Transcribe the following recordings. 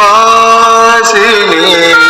పిపాసిని నీ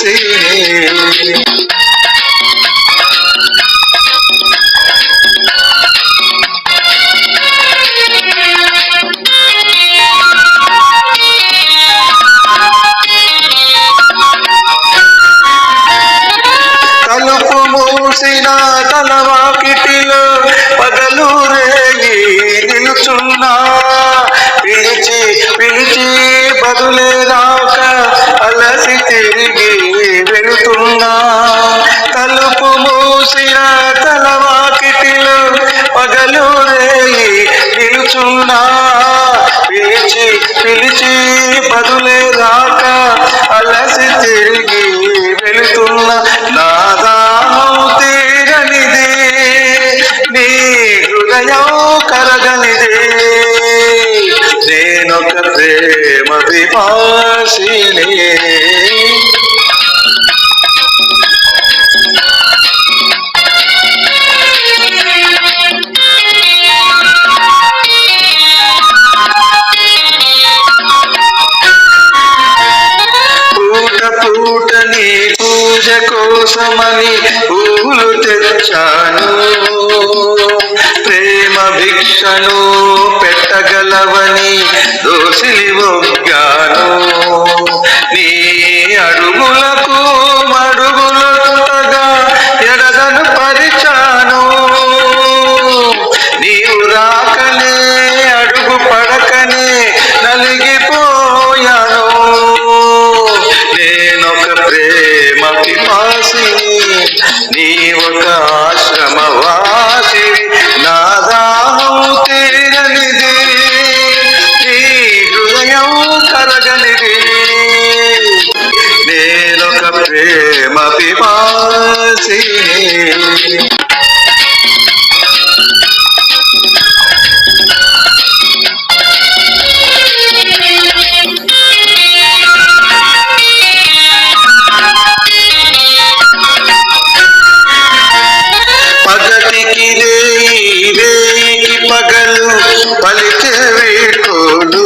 పిపాసిని తలుపు మూసిన తలవాకిటిలో పగలు రేగి నిలుచున్నా. పిలిచి పిలిచి బదులే నిలుచున్నా పిలిచి పిలిచి బదులే రాక అలసి తిరిగి వెళుతున్న నాదాహం తీరనిది నీ హృదయం కరగనిది. నేనొక ప్రేమ విపాసిని పూట పూట నీ పూజ కోసమని పూలు తెచ్చాను. ప్రేమ భిక్షను పెట్టగలవని దోసిలి ఒగ్గా ప్రేమ పగటికి రేయికి పగలు పలికే వేటోలు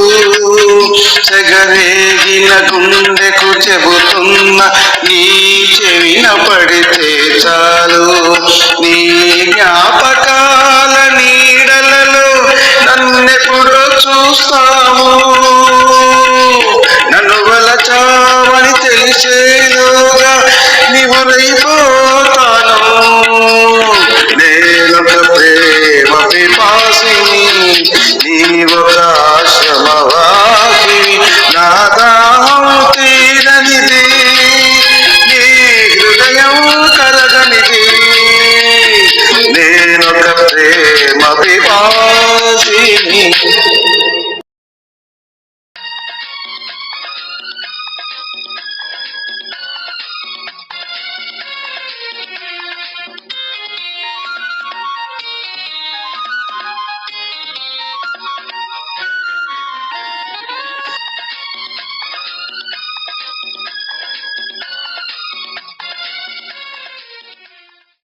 సెగరేగిన గుండెకు చెబుతున్న నీ చెవిన పడితే చాలు. నీ జ్ఞాపక నేనొక ప్రేమ పిపాసిని